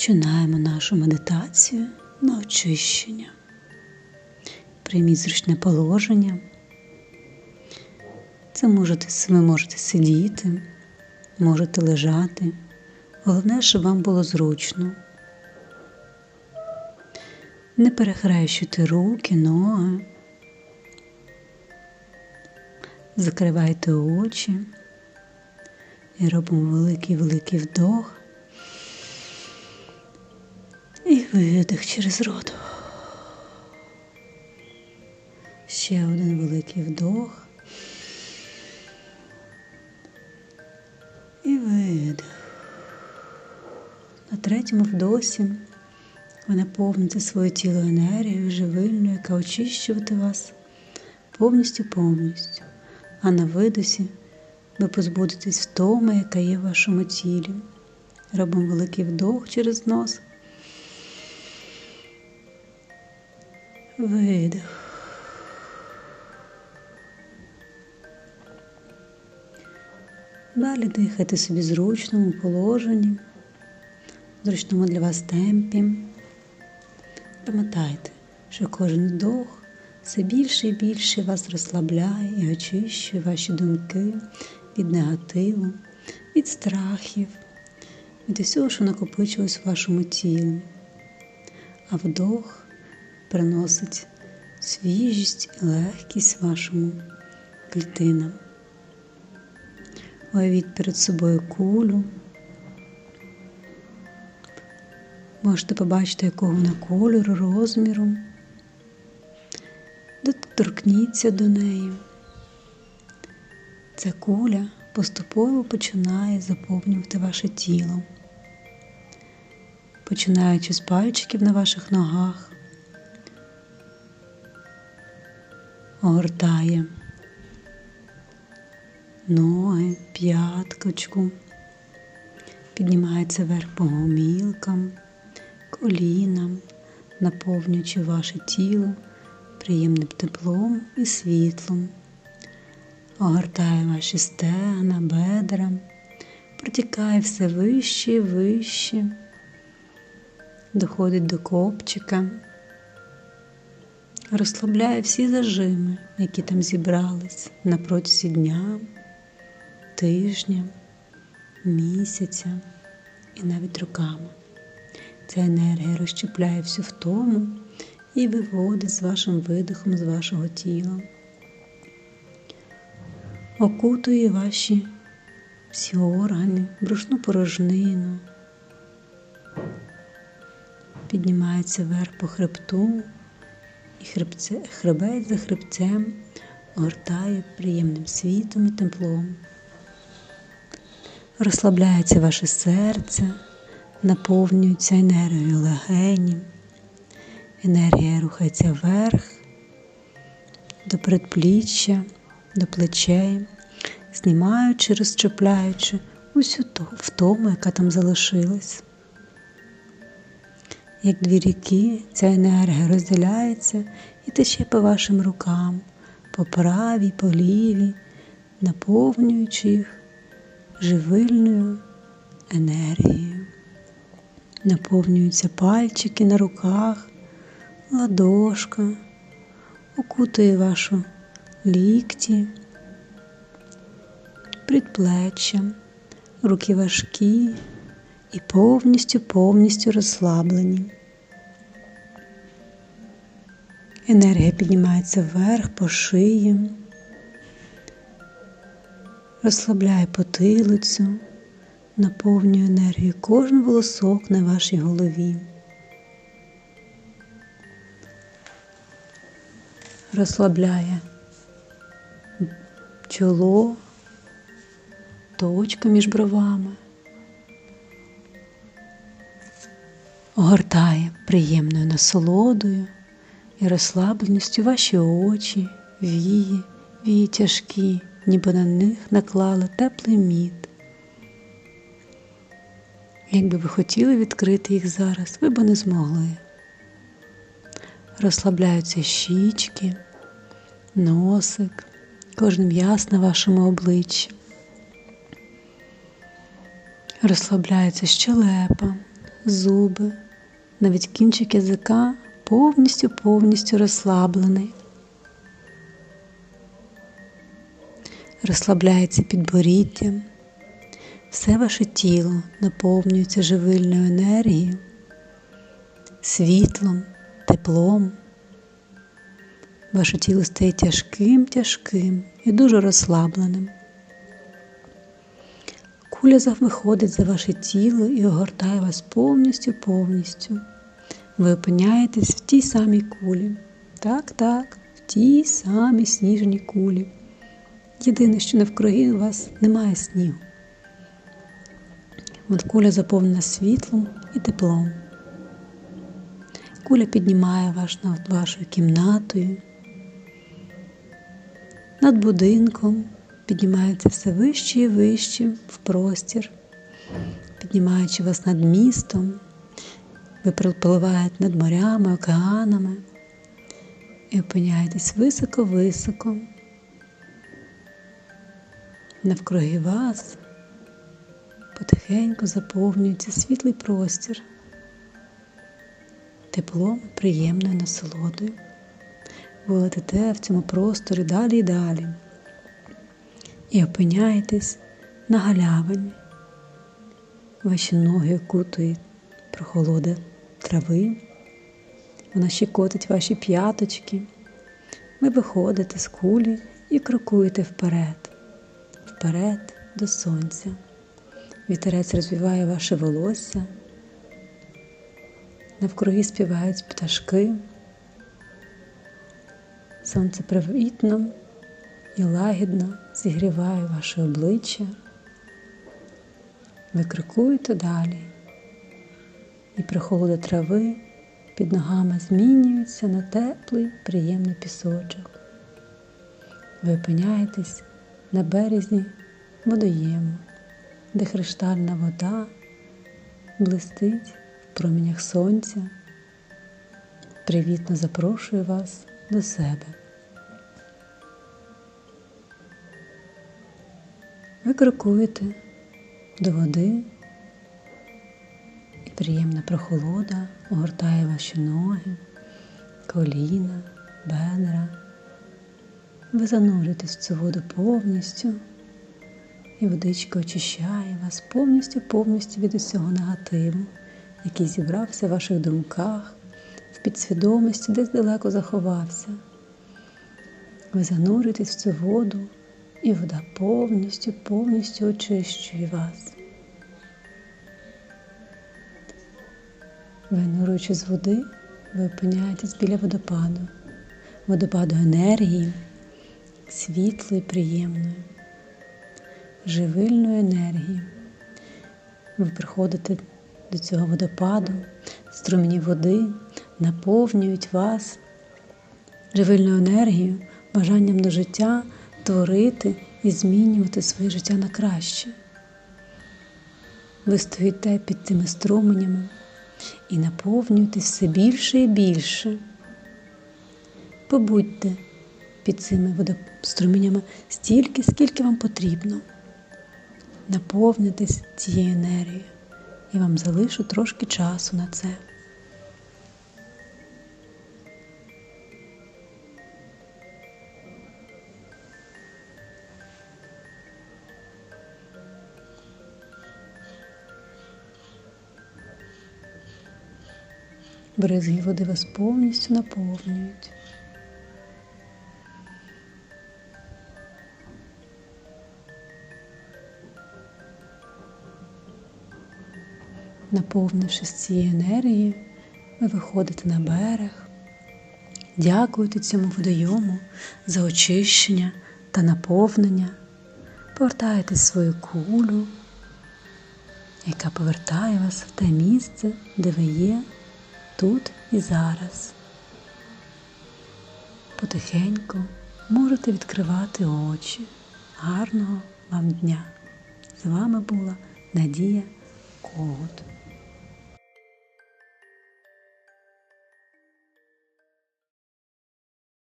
Починаємо нашу медитацію на очищення. Прийміть зручне положення. Це можете, ви можете сидіти, можете лежати. Головне, щоб вам було зручно. Не перехрещуйте руки, ноги. Закривайте очі і робимо великий-великий вдох видих через рот. Ще один великий вдох. І видих. На третьому вдосі ви наповните своє тіло енергією живильною, яка очищувати вас повністю повністю. А на видосі ви позбудетесь втоми, яка є в вашому тілі. Робимо великий вдох через нос. Видих. Далі дихайте собі зручному положенні, зручному для вас темпі. Пам'ятайте, що кожен вдох все більше і більше вас розслабляє і очищує ваші думки від негативу, від страхів, від усього, що накопичилось в вашому тілі. А вдох приносить свіжість і легкість вашому клітинам. Уявіть перед собою кулю. Можете побачити, якого вона кольору, розміру. Доторкніться до неї. Ця куля поступово починає заповнювати ваше тіло, починаючи з пальчиків на ваших ногах, огортає. Ноги, п'яткочку, піднімається вверх по гомілкам, колінам, наповнюючи ваше тіло приємним теплом і світлом, огортає ваші стегна, бедра, протікає все вище і вище, доходить до копчика, розслабляє всі зажими, які там зібрались на протязі дня тижня, місяця і навіть роками. Ця енергія розщепляє всю втому і виводить з вашим видихом з вашого тіла, окутує ваші всі органи, брушну порожнину, піднімається вверх по хребту і хребце, хребець за хребцем огортає приємним світом і теплом розслабляється ваше серце, наповнюється енергією легені, енергія рухається вверх, до предпліччя, до плечей, знімаючи, розчепляючи усю втому, яка там залишилась. Як дві ріки, ця енергія розділяється і тече по вашим рукам, по правій, по лівій, наповнюючи їх живильною енергією. Наповнюються пальчики на руках, ладошка, окутує вашу лікті, предплеччя, руки важкі і повністю повністю розслаблені. Енергія піднімається вверх по шиї розслабляє потилицю, наповнює енергію кожен волосок на вашій голові. Розслабляє чоло, точка між бровами, огортає приємною насолодою і розслабленістю ваші очі, вії, вії тяжкі ніби на них наклали теплий мід. Якби ви хотіли відкрити їх зараз, ви б не змогли. Розслабляються щічки, носик, кожен м'яс на вашому обличчі. Розслабляється щелепа, зуби, навіть кінчик язика повністю повністю розслаблений. Розслабляється підборіддя, все ваше тіло наповнюється живильною енергією, світлом, теплом. Ваше тіло стає тяжким, тяжким і дуже розслабленим. Куля виходить за ваше тіло і огортає вас повністю повністю. Ви опиняєтесь в тій самій кулі. Так, так, в тій самій сніжній кулі. Єдине, що навкруги у вас немає снігу. От куля заповнена світлом і теплом. Куля піднімає вас над вашою кімнатою, над будинком, піднімається все вище і вище в простір, піднімаючи вас над містом, ви пропливаєте над морями, океанами і опиняєтесь високо-високо. Навкруги вас потихеньку заповнюється світлий простір, теплом, приємною насолодою. Ви летите в цьому просторі далі і далі і опиняєтесь на галявині. Ваші ноги окутує прохолода трави, вона щекотить ваші п'яточки. Ви виходите з кулі і крокуєте вперед, вперед до сонця. Вітерець розвиває ваше волосся, навкруги співають пташки. Сонце привітно і лагідно зігріває ваше обличчя. Ви крокуєте далі, і прохолода трави під ногами змінюється на теплий, приємний пісочок. Ви опиняєтесь на березі водоєму, де криштальна вода блистить в промінях сонця, привітно запрошує вас до себе. Ви крокуєте до води, і приємна прохолода огортає ваші ноги, коліна, бедра. Ви занурюєтесь в цю воду повністю, і водичка очищає вас повністю-повністю від усього негативу, який зібрався в ваших думках, в підсвідомості, десь далеко заховався. Ви занурюєтесь в цю воду і вода повністю, повністю очищує вас. Винуруючи з води, ви опиняєтесь біля водопаду, водопаду енергії, світлої, приємної, живильної енергії. Ви приходите до цього водопаду, струмені води наповнюють вас живильною енергією, бажанням до життя творити і змінювати своє життя на краще. Ви стоїте під цими струменями і наповнюєтесь все більше і більше. Побудьте під цими водоструменями стільки, скільки вам потрібно. Наповнитесь цією енергією. Я вам залишу трошки часу на це. Бризги води вас повністю наповнюють. Наповнившись цією енергією, ви виходите на берег, дякуєте цьому водойому за очищення та наповнення, повертаєте свою кулю, яка повертає вас в те місце, де ви є тут і зараз. Потихеньку можете відкривати очі. Гарного вам дня! З вами була Надія Когут.